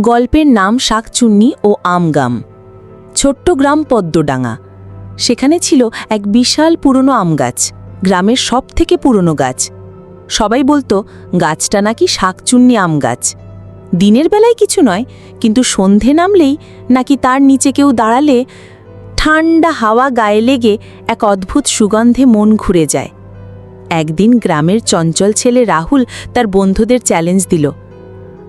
গল্পের নাম শাকচুন্নি ও আমগাম ছোট্ট গ্রাম পদ্মডাঙ্গা। সেখানে ছিল এক বিশাল পুরনো আম গাছ, গ্রামের সব থেকে পুরনো গাছ। সবাই বলতো, গাছটা নাকি শাকচুন্নি আম গাছ। দিনের বেলায় কিছু নয়, কিন্তু সন্ধে নামলেই নাকি তার নিচে কেউ দাঁড়ালে ঠান্ডা হাওয়া গায়ে লেগে এক অদ্ভুত সুগন্ধে মন ঘুরে যায়। একদিন গ্রামের চঞ্চল ছেলে রাহুল তার বন্ধুদের চ্যালেঞ্জ দিল।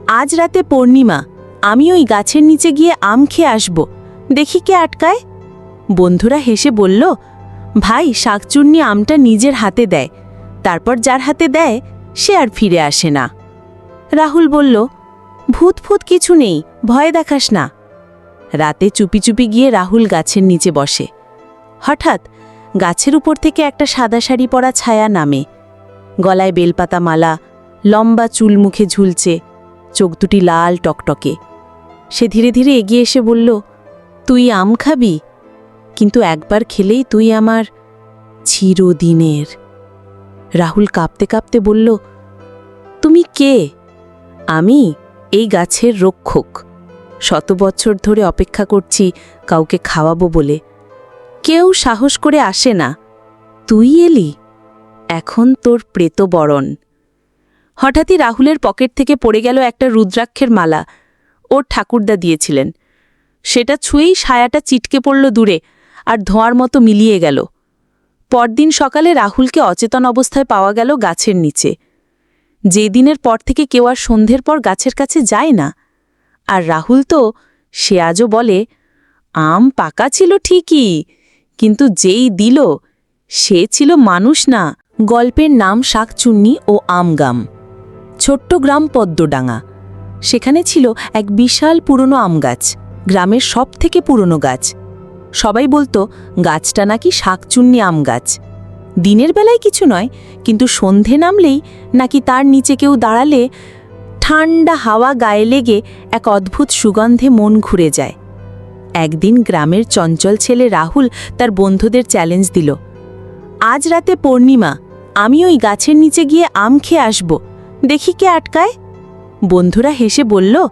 আজ রাতে পূর্ণিমা আমি ওই গাছের নিচে গিয়ে আম খেয়ে আসব। দেখি কে আটকায়। বন্ধুরা হেসে বলল, ভাই, শাকচুন্নি আমটা নিজের হাতে দেয়। তারপর যার হাতে দেয়, সে আর ফিরে আসে না। রাহুল বলল, ভূত ফুত কিছু নেই, ভয় দেখাস না। রাতে চুপি চুপি গিয়ে রাহুল গাছের নিচে বসে। হঠাৎ গাছের উপর থেকে একটা সাদা শাড়ি পরা ছায়া নামে। গলায় বেলপাতা মালা লম্বা চুল মুখে ঝুলছে, চোখ দুটি লাল টকটকে। সে ধীরে ধীরে এগিয়ে এসে বলল, তুই আম খাবি? কিন্তু একবার খেলেই তুই আমার চিরদিনের। রাহুল কাঁপতে কাঁপতে বলল, তুমি কে? আমি এই গাছের রক্ষক। শত বছর ধরে অপেক্ষা করছি কাউকে খাওয়াবো বলে। কেউ সাহস করে আসে না। তুই এলি। এখন তোর প্রেতবরণ। হঠাৎই রাহুলের পকেট থেকে পড়ে গেল একটা রুদ্রাক্ষের মালা। ওর ঠাকুরদা দিয়েছিলেন। সেটা ছুঁয়েই সায়াটা চিটকে পড়ল দূরে আর ধোঁয়ার মতো মিলিয়ে গেল। পরদিন সকালে রাহুলকে অচেতন অবস্থায় পাওয়া গেল গাছের নিচে। যে দিনের পর থেকে কেউ আর সন্ধ্যের পর গাছের কাছে যায় না। আর রাহুল তো, সে আজও বলে, আম পাকা ছিল ঠিকই, কিন্তু যেই দিল, সে ছিল মানুষ না। গল্পের নাম শাকচুন্নি ও আমগাম। ছোট্ট গ্রাম পদ্মডাঙ্গা। সেখানে ছিল এক বিশাল পুরনো আম গাছ, গ্রামের সব থেকে পুরনো গাছ। সবাই বলতো, গাছটা নাকি শাকচুন্নি আম গাছ। দিনের বেলায় কিছু নয়, কিন্তু সন্ধে নামলেই নাকি তার নিচে কেউ দাঁড়ালে ঠান্ডা হাওয়া গায়ে লেগে এক অদ্ভুত সুগন্ধে মন ঘুরে যায়। একদিন গ্রামের চঞ্চল ছেলে রাহুল তার বন্ধুদের চ্যালেঞ্জ দিল, আজ রাতে পূর্ণিমা, আমি ওই গাছের নিচে গিয়ে আম খেয়ে আসব, দেখি কে আটকায়। বন্ধুরা হেসে বলল,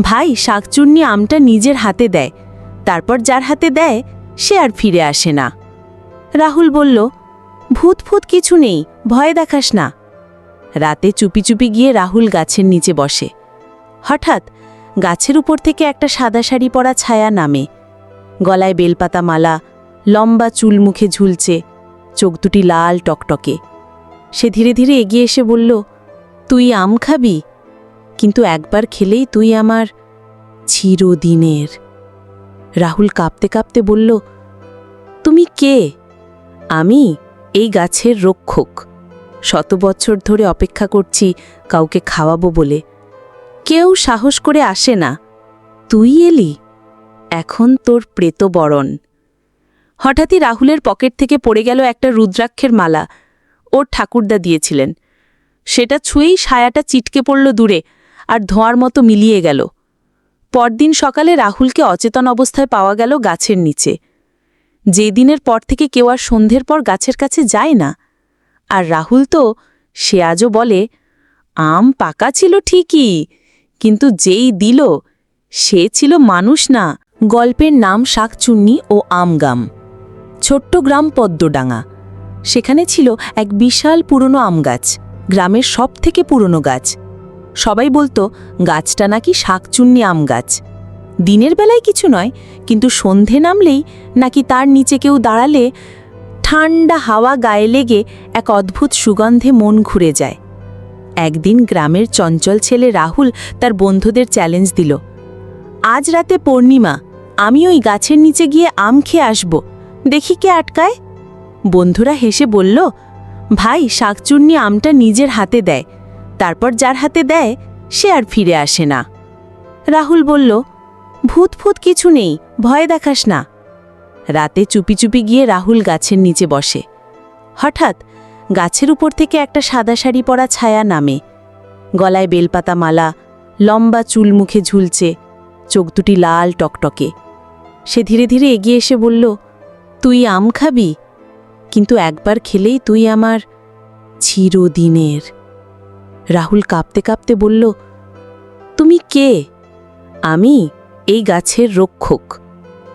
ভাই, শাকচুন্নি আমটা নিজের হাতে দেয়। তারপর যার হাতে দেয়, সে আর ফিরে আসে না। রাহুল বলল, ভূত ফুত কিছু নেই, ভয় দেখাস না। রাতে চুপি চুপি গিয়ে রাহুল গাছের নিচে বসে। হঠাৎ গাছের উপর থেকে একটা সাদা শাড়ি পরা ছায়া নামে। গলায় বেলপাতা মালা, লম্বা চুল মুখে ঝুলছে, চোখ দুটি লাল টকটকে। সে ধীরে ধীরে এগিয়ে এসে বলল, তুই আম খাবি? কিন্তু একবার খেলেই তুই আমার চিরদিনের। রাহুল কাঁপতে কাঁপতে বলল, তুমি কে? আমি এই গাছের রক্ষক। শত বছর ধরে অপেক্ষা করছি কাউকে খাওয়াবো বলে। কেউ সাহস করে আসে না। তুই এলি। এখন তোর প্রেতবরণ। হঠাৎই রাহুলের পকেট থেকে পড়ে গেল একটা রুদ্রাক্ষের মালা। ওর ঠাকুরদা দিয়েছিলেন। সেটা ছুঁয়েই সায়াটা চিটকে পড়ল দূরে। আর ধোঁয়ার মতো মিলিয়ে গেল। পরদিন সকালে রাহুলকে অচেতন অবস্থায় পাওয়া গেল গাছের নিচে। যে দিনের পর থেকে কেউ আর সন্ধ্যের পর গাছের কাছে যায় না। আর রাহুল তো, সে আজও বলে, আম পাকা ছিল ঠিকই, কিন্তু যেই দিল, সে ছিল মানুষ না। গল্পের নাম শাকচুন্নি ও আমগাম ছোট্ট গ্রাম পদ্মডাঙ্গা। সেখানে ছিল এক বিশাল পুরনো আম গাছ গ্রামের সব থেকে পুরনো গাছ। সবাই বলতো, গাছটা নাকি শাকচুন্নি আম গাছ। দিনের বেলায় কিছু নয়, কিন্তু সন্ধে নামলেই নাকি তার নিচে কেউ দাঁড়ালে ঠান্ডা হাওয়া গায়ে লেগে এক অদ্ভুত সুগন্ধে মন ঘুরে যায়। একদিন গ্রামের চঞ্চল ছেলে রাহুল তার বন্ধুদের চ্যালেঞ্জ দিল, আজ রাতে পূর্ণিমা, আমি ওই গাছের নিচে গিয়ে আম খেয়ে আসব, দেখি কে আটকায়? বন্ধুরা হেসে বলল, ভাই, শাকচুন্নি আমটা নিজের হাতে দেয় তারপর যার হাতে দেয়, সে আর ফিরে আসে না। রাহুল বলল, ভূত ফুত কিছু নেই, ভয় দেখাস না। রাতে চুপি চুপি গিয়ে রাহুল গাছের নিচে বসে। হঠাৎ গাছের উপর থেকে একটা সাদা শাড়ি পরা ছায়া নামে। গলায় বেলপাতা মালা, লম্বা চুল মুখে ঝুলছে, চোখ দুটি লাল টকটকে। সে ধীরে ধীরে এগিয়ে এসে বলল, তুই আম খাবি? কিন্তু একবার খেলেই তুই আমার চিরদিনের। রাহুল কাঁপতে কাঁপতে বলল, তুমি কে? আমি এই গাছের রক্ষক।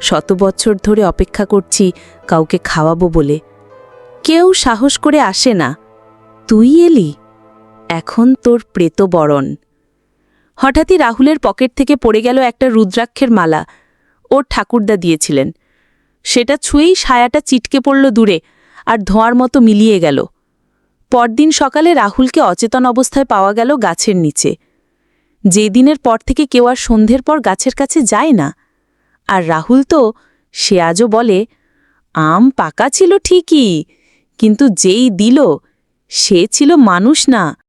শত বছর ধরে অপেক্ষা করছি কাউকে খাওয়াবো বলে। কেউ সাহস করে আসে না। তুই এলি। এখন তোর প্রেতবরণ হঠাৎই রাহুলের পকেট থেকে পড়ে গেল একটা রুদ্রাক্ষের মালা। ওর ঠাকুরদা দিয়েছিলেন। সেটা ছুঁয়েই সায়াটা চিটকে পড়ল দূরে আর ধোঁয়ার মতো মিলিয়ে গেল। পরদিন সকালে রাহুলকে অচেতন অবস্থায় পাওয়া গেল গাছের নিচে। যে দিনের পর থেকে কেউ আর সন্ধ্যের পর গাছের কাছে যায় না। আর রাহুল তো, সে আজও বলে, আম পাকা ছিল ঠিকই, কিন্তু যেই দিল, সে ছিল মানুষ না।